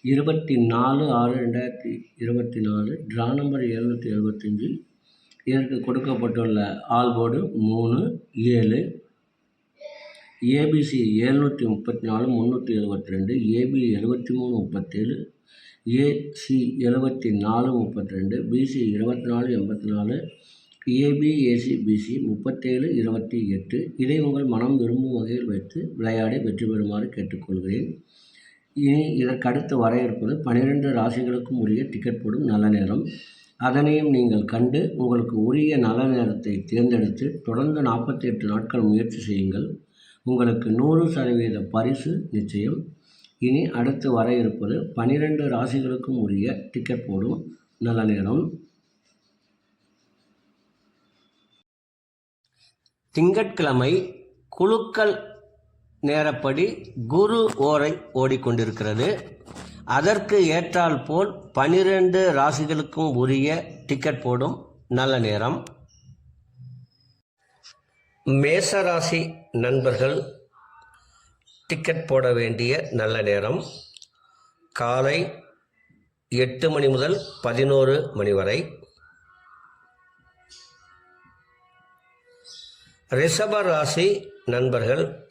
இருபத்தி நாலு ஆறு ரெண்டாயிரத்தி இருபத்தி நாலு ட்ரா நம்பர் எழுநூற்றி எழுபத்தஞ்சி. இதற்கு கொடுக்கப்பட்டுள்ள ஆல்போர்டு மூணு ஏழு. ஏபிசி எழுநூற்றி முப்பத்தி நாலு முந்நூற்றி எழுபத்தி ரெண்டு ஏபி எழுபத்தி மூணு முப்பத்தேழு. ஏசி எழுபத்தி நாலு முப்பத்தி ரெண்டு பிசி இருபத்தி நாலு எண்பத்தி நாலு ஏபி ஏசி பிசி முப்பத்தேழு இருபத்தி எட்டு. இதை உங்கள் மனம் விரும்பும் வகையில் வைத்து விளையாடி வெற்றி பெறுமாறு கேட்டுக்கொள்கிறேன். இனி இதற்கடுத்து வர இருப்பது பனிரெண்டு ராசிகளுக்கும் உரிய டிக்கெட் போடும் நல்ல நேரம். அதனையும் நீங்கள் கண்டு உங்களுக்கு உரிய நல்ல நேரத்தை தேர்ந்தெடுத்து தொடர்ந்து நாற்பத்தி எட்டு நாட்கள் முயற்சி செய்யுங்கள். உங்களுக்கு நூறு சதவீத பரிசு நிச்சயம். இனி அடுத்து வர இருப்பது பனிரெண்டு ராசிகளுக்கும் உரிய டிக்கெட் போடும் நல்ல நேரம். திங்கட்கிழமை குழுக்கள் நேரப்படி குரு ஓரை ஓடிக்கொண்டிருக்கிறது. அதற்கு ஏற்றால் போல் பனிரெண்டு ராசிகளுக்கும் உரிய டிக்கெட் போடும் நல்ல நேரம். மேசராசி நண்பர்கள் டிக்கெட் போட வேண்டிய நல்ல நேரம். காலை எட்டு மணி முதல் பதினோரு மணி வரை. ரிஷப ராசி நண்பர்கள்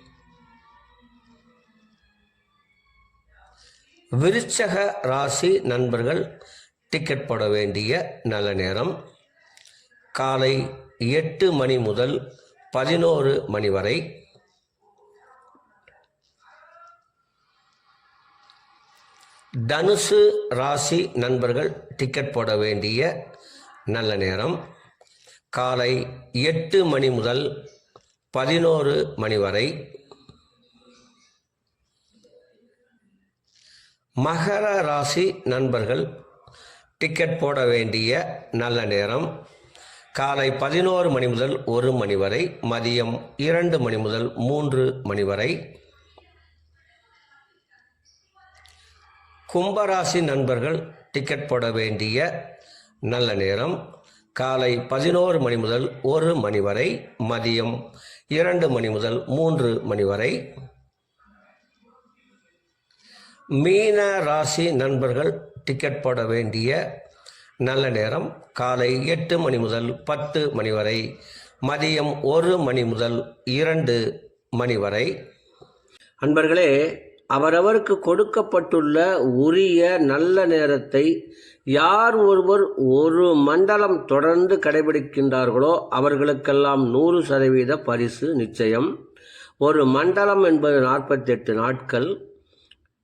விருச்சக ராசி நண்பர்கள் டிக்கெட் போட வேண்டிய நல்ல நேரம். காலை எட்டு மணி முதல் பதினோரு மணி வரை. தனுசு ராசி நண்பர்கள் டிக்கெட் போட வேண்டிய நல்ல நேரம். காலை எட்டு மணி முதல் பதினோரு மணி வரை. மகர ராசி நண்பர்கள் டிக்கெட் போட வேண்டிய நல்ல நேரம். காலை பதினோரு மணி முதல் ஒரு மணி வரை மதியம் இரண்டு மணி முதல் மூன்று மணி வரை. கும்பராசி நண்பர்கள் டிக்கெட் போட வேண்டிய நல்ல நேரம். காலை பதினோரு மணி முதல் ஒரு மணி வரை மதியம் இரண்டு மணி முதல் மூன்று மணி வரை. மீன ராசி நண்பர்கள் டிக்கெட் போட வேண்டிய நல்ல நேரம். காலை எட்டு மணி முதல் பத்து மணி வரை. மதியம் ஒரு மணி முதல் இரண்டு மணி வரை. அன்பர்களே அவரவருக்கு கொடுக்கப்பட்டுள்ள உரிய நல்ல நேரத்தை யார் ஒருவர் ஒரு மண்டலம் தொடர்ந்து கடைபிடிக்கின்றார்களோ அவர்களுக்கெல்லாம் நூறு சதவீத பரிசு நிச்சயம். ஒரு மண்டலம் என்பது நாற்பத்தெட்டு நாட்கள்.